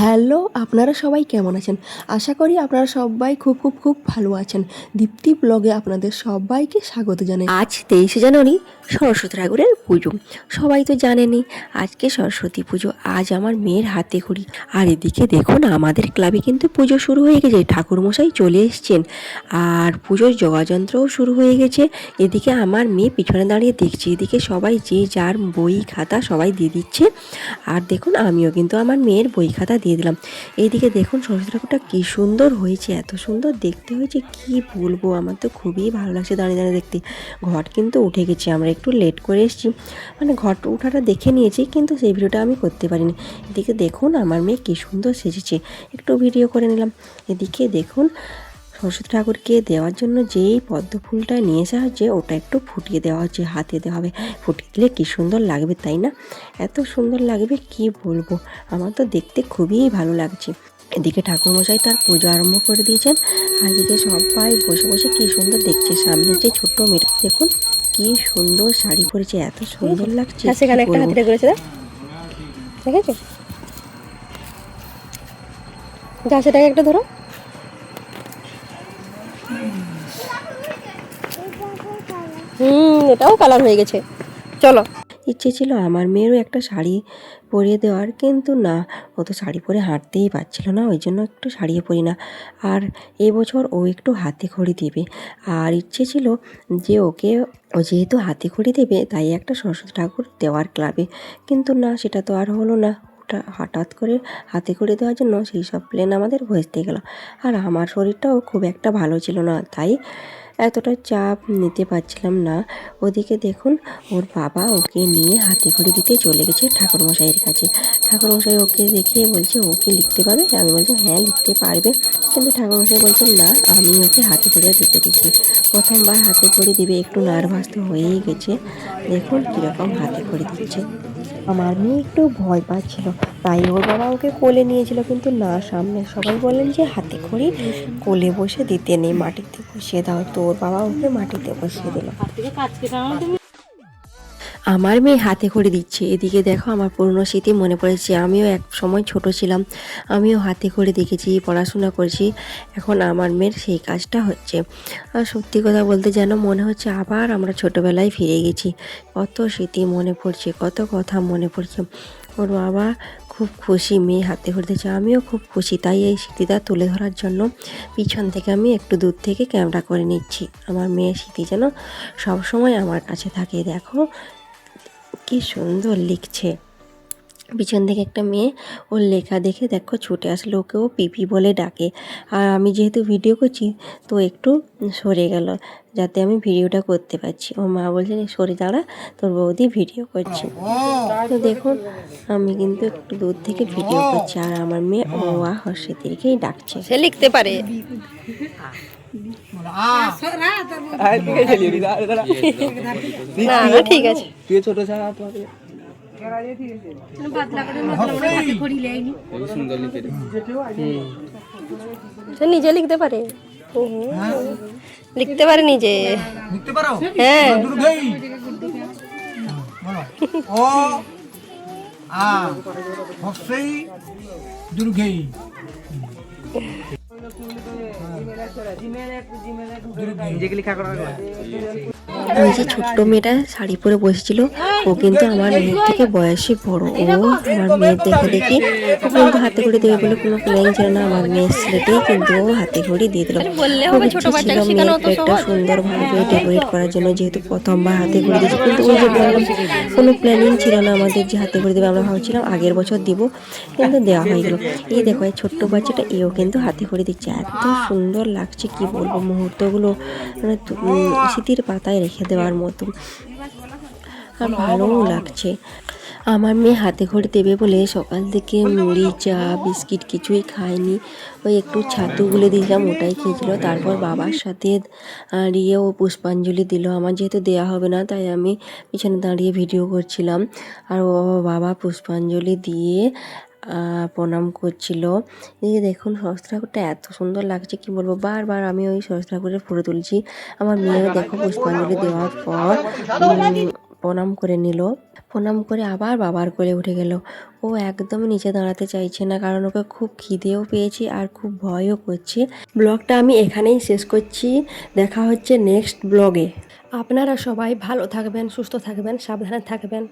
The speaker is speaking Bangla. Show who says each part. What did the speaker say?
Speaker 1: হ্যালো, আপনারা সবাই কেমন আছেন? আশা করি আপনারা সবাই খুব খুব খুব ভালো আছেন। দীপ্তি ব্লগে আপনাদের সবাইকে স্বাগত জানাই। আজ তেইশে জানুয়ারি সরস্বতী ঠাকুরের পুজো। সবাই তো জানেনই, আজকে সরস্বতী পুজো, আজ আমার মেয়ের হাতে খড়ি আর এদিকে দেখুন, আমাদের ক্লাবে কিন্তু পুজো শুরু হয়ে গেছে, ঠাকুরমশাই চলে এসছেন। আর পুজোর যোগাযন্ত্রও শুরু হয়ে গেছে। এদিকে আমার মেয়ে পিছনে দাঁড়িয়ে দেখছে, এদিকে সবাই যে যার বই খাতা সবাই দিয়ে দিচ্ছে। আর দেখুন, আমিও কিন্তু আমার মেয়ের বই খাতা দিয়ে দিলাম। এইদিকে দেখুন সরস্বতী ঠাকুরটা কী সুন্দর হয়েছে, এত সুন্দর দেখতে হয়েছে, কি বলব? আমার তো খুবই ভালো লাগছে দাঁড়িয়ে দাঁড়িয়ে দেখতে। ঘট কিন্তু উঠে গেছে, আমরা একটু লেট করে এসেছি। মানে ঘট উঠাটা দেখে নিয়েছি, কিন্তু সেই ভিডিওটা আমি করতে পারিনি। এদিকে দেখুন আমার মেয়ে কী সুন্দর সেজেছে, একটু ভিডিও করে নিলাম। এদিকে দেখুন সরস্বতী ঠাকুরকে দেওয়ার জন্য যেই পদ্ম ফুলটা নিয়ে আসা হচ্ছে ওটা একটু ফুটিয়ে দেওয়া হচ্ছে হাতে দেওয়া হবে। ফুটিয়ে দিলে কী সুন্দর লাগবে তাই না? এত সুন্দর লাগবে কি বলব? আমার তো দেখতে খুবই ভালো লাগছে। এদিকে ঠাকুরমশাই তার পুজো আরম্ভ করে দিয়েছেন। আর এদিকে সবাই বসে বসে কি সুন্দর দেখছে। সামনে যে ছোট্ট মেয়েটা দেখুন কি সুন্দর শাড়ি পরেছে এত সুন্দর লাগছে।
Speaker 2: আর সেখানে একটা
Speaker 1: বলব।
Speaker 2: করেছে দেখেছ? যা সেটাকে একটা ধরো। হুম, এটাও কালার হয়ে গেছে। চলো।
Speaker 1: ইচ্ছে ছিল আমার মেয়েরও একটা শাড়ি পরিয়ে দেওয়ার, কিন্তু না, ও তো শাড়ি পরে হাঁটতেই পারছিল না, ওই জন্য একটু শাড়িয়ে পরি না। আর এবছর ও একটু হাতে খড়ি দেবে। আর ইচ্ছে ছিল যে ওকে, ও যেহেতু হাতে খড়ি দেবে, তাই একটা সরস্বতী ঠাকুর দেওয়ার ক্লাবে। কিন্তু না, সেটা তো আর হলো না। ওটা হঠাৎ করে হাতে করে দেওয়ার জন্য সেই সব প্লেন আমাদের ভেস্তে গেল। আর আমার শরীরটাও খুব একটা ভালো ছিল না, তাই এতটা চাপ নিতে পারছিলাম না। ওদিকে দেখুন, ওর বাবা ওকে নিয়ে হাতে করে দিতে চলে গেছে ঠাকুরমশাইয়ের কাছে। ঠাকুরমশাই ওকে দেখে বলছে, ও কি লিখতে পারবে? আমি বলছি হ্যাঁ লিখতে পারবে। কিন্তু ঠাকুরমশাই বলছেন না, আমি ওকে হাতে করে দিতে দিচ্ছি। প্রথমবার হাতে করে দিবে, একটু নার্ভাস তো হয়েই গেছে। দেখুন কীরকম হাতে করে দিচ্ছে। আমার মেয়ে একটু ভয় পাচ্ছিল। তাই ওর বাবা ওকে কোলে নিয়েছিল, কিন্তু না, সামনে সবাই বলেন যে হাতে করে কোলে বসে দিতে নেই, মাটিতে বসিয়ে দাও। তো ওর বাবা ওকে মাটিতে বসিয়ে দিল। আমার মেয়ে হাতে করে দিচ্ছে। এদিকে দেখো আমার পুরনো স্মৃতি মনে পড়েছে। আমিও এক সময় ছোট ছিলাম। আমিও হাতে করে দেখেছি, পড়াশোনা করেছি। এখন আমার মেয়ের সেই কাজটা হচ্ছে। আর সত্যি কথা বলতে যেন মনে হচ্ছে আবার আমরা ছোটোবেলায় ফিরে গেছি। কত স্মৃতি মনে পড়ছে, কত কথা মনে পড়ছে। ওর বাবা খুব খুশি মেয়ে হাতে ঘুরতেছে আমিও খুব খুশি, তাই এই স্মৃতিটা তুলে ধরার জন্য পিছন থেকে আমি একটু দূর থেকে ক্যামেরা করে নিচ্ছি। আমার মেয়ের স্মৃতি যেন সবসময় আমার কাছে থাকে। দেখো কি সুন্দর লিখছে। পিছন থেকে একটা মেয়ে ওর লেখা দেখে দেখো ছুটে আসলো ওকেও পিপি বলে ডাকে। আর আমি যেহেতু ভিডিও করছি তো একটু সরে গেল যাতে আমি ভিডিওটা করতে পারছি। ও মা বলছেন "এই সরে দাঁড়া তোর বৌদি ভিডিও করছে। তো দেখুন আমি কিন্তু একটু দূর থেকে ভিডিও করছি আর আমার মেয়ে ও আ হর্ষিতিরকেই ডাকছে।
Speaker 2: সে লিখতে পারে। না না ঠিক আছে।
Speaker 3: তুই ছোট ছাড়া
Speaker 2: নিজে লিখতে পারে লিখতে পারে নিজে
Speaker 4: লিখতে পারো
Speaker 2: হ্যাঁ
Speaker 4: ও আ হস্যই দুর্গেই
Speaker 3: নিজেকে লেখা করা
Speaker 1: ওই যে ছোট্ট মেয়েটা শাড়ি পরে বসেছিল ও কিন্তু আমার মেয়ের থেকে বয়সে বড়। ও আমার মেয়ের দেখে দেখি ও কিন্তু হাতে করে দেবে বলে কোনো প্ল্যান ছিল না। আমার মেয়ের ছেলেটাই কিন্তু ও হাতে করে দিয়ে দিল। খুব ইচ্ছে ছিল মেয়েকে একটা। সুন্দরভাবে ডেকোরেট করার জন্য যেহেতু প্রথমবার হাতে করে দিয়েছি। কিন্তু ওই যে বললাম কোনো প্ল্যানিং ছিল না আমাদের যে হাতে করে দেবে আমরা ভাবছিলাম আগের বছর দিব কিন্তু দেওয়া হয়ে গেল। এই দেখো এই ছোট্ট বাচ্চাটা এও কিন্তু হাতে করে দিচ্ছে। এত সুন্দর লাগছে কি বলব মুহূর্তগুলো মানে স্মৃতির পাতায় রেখে দেওয়ার মতো আর ভালোও লাগছে। আমার মেয়ে হাতে ঘড়ি দেবে বলে সকাল থেকে মুড়ি, চা, বিস্কিট কিছুই খায়নি। ওই একটু ছাতু গুলে দিলাম, ওটাই খেয়েছিল তারপর বাবার সাথে দাঁড়িয়ে ও পুষ্পাঞ্জলি দিল। আমার যেহেতু দেয়া হবে না, তাই আমি পিছনে দাঁড়িয়ে ভিডিও করছিলাম। আর ও বাবা পুষ্পাঞ্জলি দিয়ে প্রণাম করছিল। এই যে দেখুন, সরস্বতী ঠাকুরটা এত সুন্দর লাগছে, কি বলব? বারবার আমি ওই সরস্বতী ঠাকুরের ফটো তুলছি। আমার মেয়েও দেখো পুষ্পাঞ্জলি দেওয়ার পর প্রণাম করে নিল। প্রণাম করে আবার বাবার কোলে উঠে গেল। ও একদম নিচে দাঁড়াতে চাইছে না, কারণ ওকে খুব খিদেও পেয়েছে আর খুব ভয়ও করছে। ব্লগটা আমি এখানেই শেষ করছি। দেখা হচ্ছে নেক্সট ব্লগে আপনারা সবাই ভালো থাকবেন, সুস্থ থাকবেন, সাবধানে থাকবেন।